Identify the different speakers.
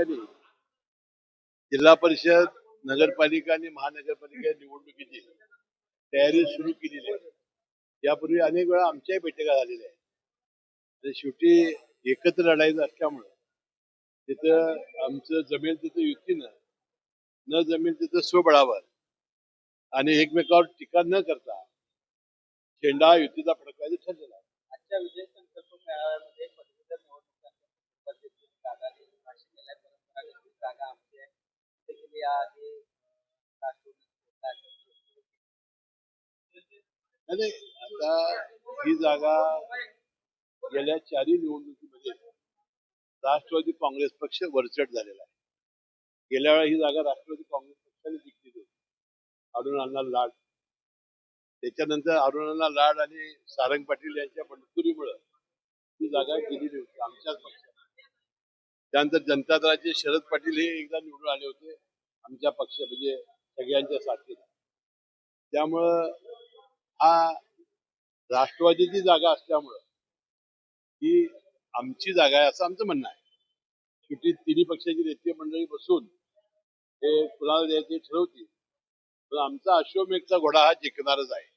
Speaker 1: पक्षाने जिल्हा परिषद नगरपालिका आणि महानगरपालिका निवडणुकीची तयारी सुरू केलेली आहे. यापूर्वी अनेक वेळा आमच्याही बैठका झालेल्या आहेत. आणि शेवटी एकत्र लढायचं असल्यामुळं तिथं आमचं जमेल तिथं युतीनं न जमेल तिथं स्वबळावर आणि एकमेकावर टीका न करता झेंडा युतीचा फडकवायचं ठरलेला
Speaker 2: म्हणजे जागा आमची
Speaker 1: आता ही जागा गेल्या चारही निवडणुकीमध्ये राष्ट्रवादी काँग्रेस पक्ष वरचट झालेला आहे. गेल्या वेळा ही जागा राष्ट्रवादी काँग्रेस पक्षाने जिंकली होती. अरुण अण्णा लाड. त्याच्यानंतर अरुण अण्णा लाड आणि सारंग पाटील यांच्या बंडखोरीमुळं ही जागा गेलेली होती आमच्याच पक्षात. त्यानंतर जनता दलाचे शरद पाटील हे एकदा निवडून आले होते आमच्या पक्ष म्हणजे सगळ्यांच्या साथीला त्यामुळं हा राष्ट्रवादीची जागा असल्यामुळं ही आमची जागा आहे असं आमचं म्हणणं आहे. शेवटी तिन्ही पक्षाची नेते मंडळी बसून हे कुणाला द्यायचे ठरवतील. पण आमचा अश्वमेघचा घोडा हा जिंकणारच आहे.